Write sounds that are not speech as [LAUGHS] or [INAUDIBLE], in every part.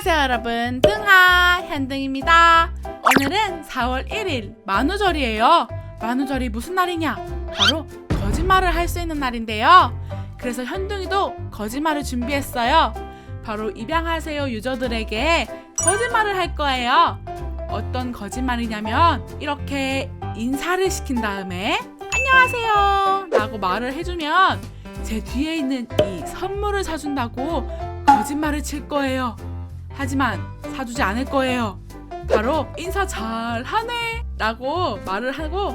안녕하세요 여러분. 등하 현등입니다. 오늘은 4월 1일 만우절이에요. 만우절이 무슨 날이냐? 바로 거짓말을 할 수 있는 날인데요. 그래서 현둥이도 거짓말을 준비했어요. 바로 입양하세요 유저들에게. 거짓말을 할 거예요. 어떤 거짓말이냐면 이렇게 인사를 시킨 다음에 안녕하세요 라고 말을 해주면 제 뒤에 있는 이 선물을 사준다고 거짓말을 칠 거예요 하지만 사주지 않을 거예요. 바로 인사 잘 하네 라고 말을 하고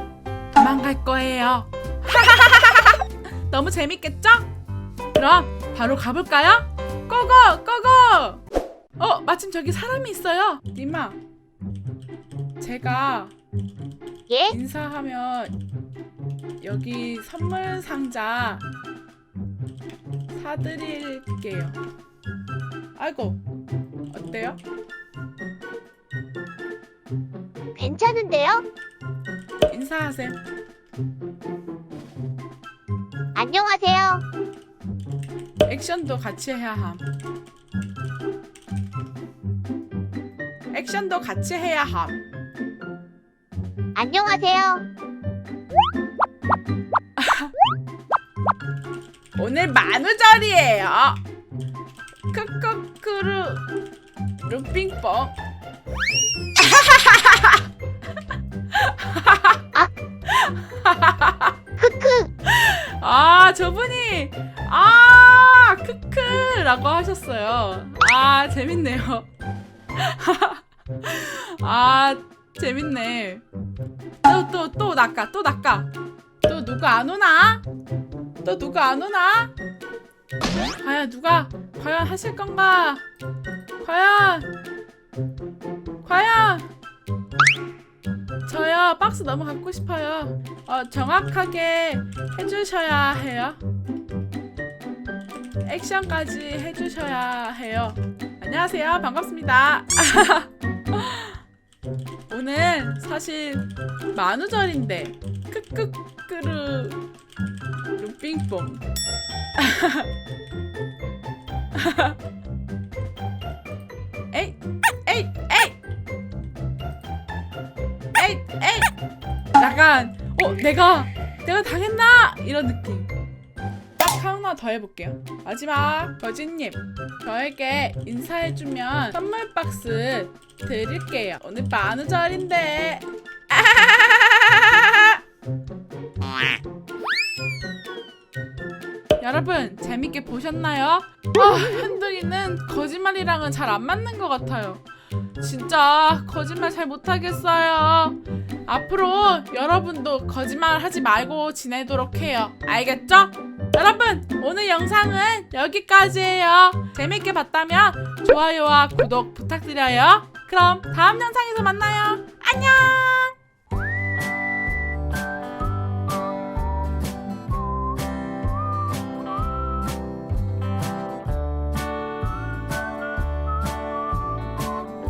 도망갈 거예요. [LAUGHS] 너무 재밌겠죠? 그럼 바로 가볼까요? 고고 고고! 어 마침 저기 사람이 있어요. 님아 제가 예? 인사하면 여기 선물 상자 사드릴게요. 아이고 어때요? 괜찮은데요? 인사하세요. 안녕하세요. 액션도 같이 해야 함. 액션도 같이 해야 함. 안녕하세요. 오늘 만우절이에요. 크크크루 크크. 아 저분이 아 크크라고 하셨어요. 아 재밌네요. [LAUGHS] 아 재밌네. 또 또 또 낚아 또 낚아. 또 누가 안 오나? 또 누가 안 오나? 과연 누가 과연 하실 건가? 과연 과연 저요 박스 너무 갖고 싶어요. 어 정확하게 해주셔야 해요. 액션까지 해주셔야 해요. 안녕하세요. 반갑습니다. [LAUGHS] 오늘 사실 만우절인데 크크크르 루빙뽕 약간 어 내가 내가 당했나? 이런 느낌. 딱 하나 더 해볼게요. 마지막 거진님. 저에게 인사해주면 선물 박스 드릴게요. 오늘 만우절인데 [LAUGHS] 여러분 재밌게 보셨나요? 아, 현둥이는 거짓말이랑은 잘 안 맞는 것 같아요. 진짜 거짓말 잘 못하겠어요. 앞으로 여러분도 거짓말 하지 말고 지내도록 해요. 알겠죠? 여러분 오늘 영상은 여기까지예요. 재밌게 봤다면 좋아요와 구독 부탁드려요. 그럼 다음 영상에서 만나요. 안녕!